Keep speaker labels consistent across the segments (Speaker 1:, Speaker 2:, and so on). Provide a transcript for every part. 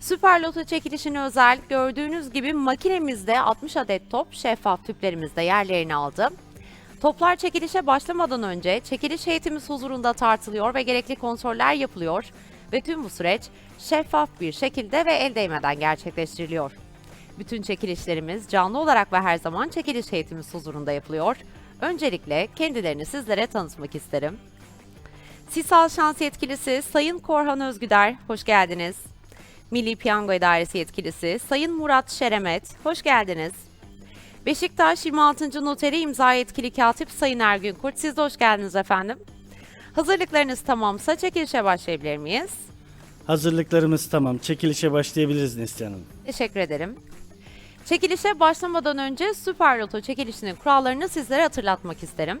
Speaker 1: Süper Loto çekilişine özel gördüğünüz gibi makinemizde 60 adet top şeffaf tüplerimizde yerlerini aldı. Toplar çekilişe başlamadan önce çekiliş heyetimiz huzurunda tartılıyor ve gerekli kontroller yapılıyor ve tüm bu süreç şeffaf bir şekilde ve el değmeden gerçekleştiriliyor. Bütün çekilişlerimiz canlı olarak ve her zaman çekiliş heyetimiz huzurunda yapılıyor. Öncelikle kendilerini sizlere tanıtmak isterim. Sisal Şans Yetkilisi Sayın Korhan Özgüder, hoş geldiniz. Milli Piyango İdaresi Yetkilisi Sayın Murat Şeremet, hoş geldiniz. Beşiktaş 26. Noteri imza yetkili katip Sayın Ergün Kurt, siz de hoş geldiniz efendim. Hazırlıklarınız tamamsa çekilişe başlayabilir miyiz?
Speaker 2: Hazırlıklarımız tamam. Çekilişe başlayabiliriz Neslihan Hanım.
Speaker 1: Teşekkür ederim. Çekilişe başlamadan önce Süper Loto çekilişinin kurallarını sizlere hatırlatmak isterim.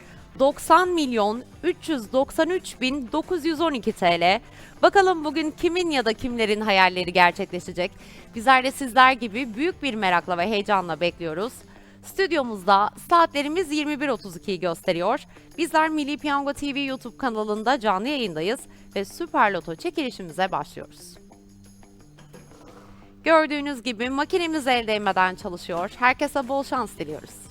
Speaker 1: 90 milyon 393 bin 912 TL. Bakalım bugün kimin ya da kimlerin hayalleri gerçekleşecek? Bizler de sizler gibi büyük bir merakla ve heyecanla bekliyoruz. Stüdyomuzda saatlerimiz 21.32'yi gösteriyor. Bizler Milli Piyango TV YouTube kanalında canlı yayındayız ve Süper Loto çekilişimize başlıyoruz. Gördüğünüz gibi makinemiz el değmeden çalışıyor. Herkese bol şans diliyoruz.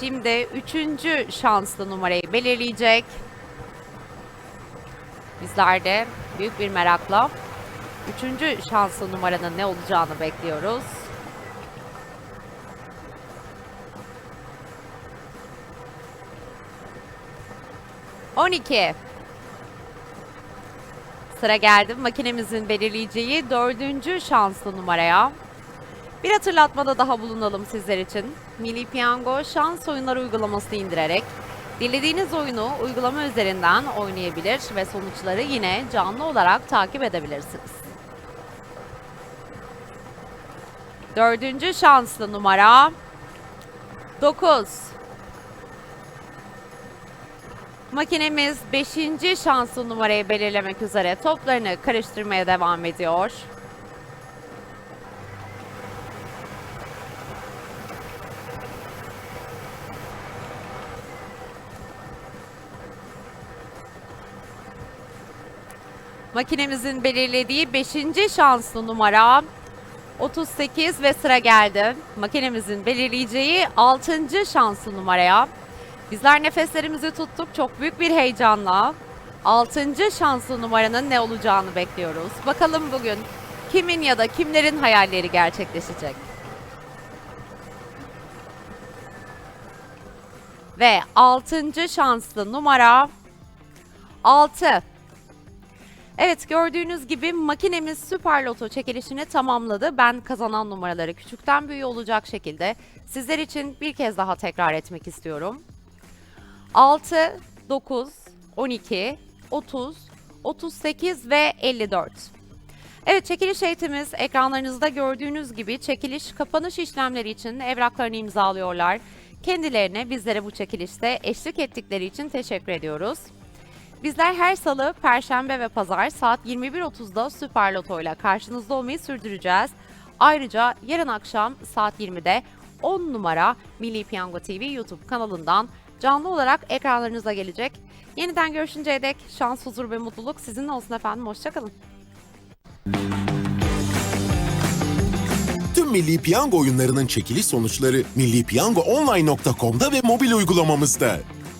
Speaker 1: şimdi üçüncü şanslı numarayı belirleyecek. Bizler de büyük bir merakla üçüncü şanslı numaranın ne olacağını bekliyoruz. On iki. Sıra geldi makinemizin belirleyeceği dördüncü şanslı numaraya. Bir hatırlatmada daha bulunalım sizler için. Milli Piyango şans oyunları uygulamasını indirerek dilediğiniz oyunu uygulama üzerinden oynayabilir ve sonuçları yine canlı olarak takip edebilirsiniz. Dördüncü şanslı numara 9. Makinemiz 5. şanslı numarayı belirlemek üzere toplarını karıştırmaya devam ediyor. Makinemizin belirlediği 5. şanslı numara 38 ve sıra geldi. Makinemizin belirleyeceği 6. şanslı numaraya. Bizler nefeslerimizi tuttuk çok büyük bir heyecanla. 6. şanslı numaranın ne olacağını bekliyoruz. Bakalım bugün kimin ya da kimlerin hayalleri gerçekleşecek. Ve 6. şanslı numara 6. Evet gördüğünüz gibi makinemiz Süper Loto çekilişini tamamladı. Ben kazanan numaraları küçükten büyüğe olacak şekilde sizler için bir kez daha tekrar etmek istiyorum. 6, 9, 12, 30, 38 ve 54. Evet çekiliş eğitimimiz ekranlarınızda gördüğünüz gibi çekiliş kapanış işlemleri için evraklarını imzalıyorlar. Kendilerine bizlere bu çekilişte eşlik ettikleri için teşekkür ediyoruz. Bizler her salı, perşembe ve pazar saat 21.30'da Süper Loto ile karşınızda olmayı sürdüreceğiz. Ayrıca yarın akşam saat 20'de 10 numara Milli Piyango TV YouTube kanalından canlı olarak ekranlarınıza gelecek. Yeniden görüşünceye dek şans, huzur ve mutluluk sizinle olsun efendim. Hoşçakalın.
Speaker 3: Tüm Milli Piyango oyunlarının çekiliş sonuçları millipiyangoonline.com'da ve mobil uygulamamızda.